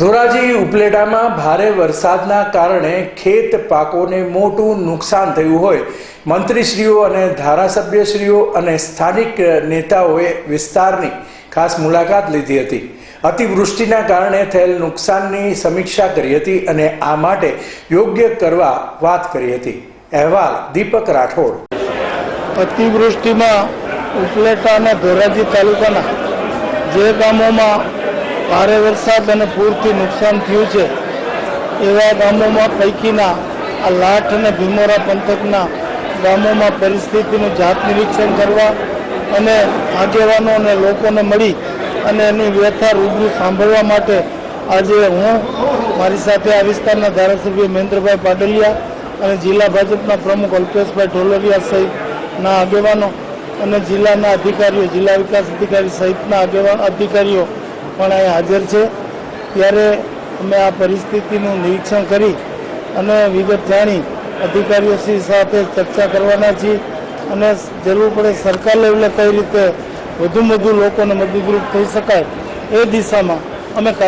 ધોરાજી ઉપલેટામાં ભારે વરસાદના કારણે ખેત પાકોને મોટું નુકસાન થયું હોય. મંત્રીશ્રીઓ અને ધારાસભ્યશ્રીઓ અને સ્થાનિક નેતાઓએ વિસ્તારની ખાસ મુલાકાત લીધી હતી. અતિવૃષ્ટિના કારણે થયેલ નુકસાનની સમીક્ષા કરી હતી અને આ માટે યોગ્ય કરવા વાત કરી હતી. અહેવાલ દીપક રાઠોડ. અતિવૃષ્ટિમાં ઉપલેટા અને ધોરાજી તાલુકાના જે ગામોમાં ભારે વરસાદ અને પૂરથી નુકસાન થયું છે. એવા ગામોમાં પૈકીના આ લાઠ અને ભીમોરા પંથકના ગામોમાં પરિસ્થિતિનું જાત નિરીક્ષણ કરવા અને આગેવાનો અને લોકોને મળી અને એની વ્યથા રૂબરૂ સાંભળવા માટે આજે હું મારી સાથે આ વિસ્તારના ધારાસભ્ય મહેન્દ્રભાઈ પાડલિયા અને જિલ્લા ભાજપના પ્રમુખ અલ્પેશભાઈ ઢોલરિયા સહિતના આગેવાનો અને જિલ્લાના અધિકારીઓ, જિલ્લા વિકાસ અધિકારી સહિતના આગેવાન અધિકારીઓ પણ અહીં હાજર છે. ત્યારે અમે આ પરિસ્થિતિનું નિરીક્ષણ કરી અને વિગત જાણી અધિકારીઓશ્રી સાથે ચર્ચા કરવાના છીએ અને જરૂર પડે સરકાર લેવલે કઈ રીતે વધુ વધુ લોકોને મદદરૂપ થઈ શકાય એ દિશામાં અમે કાર્ય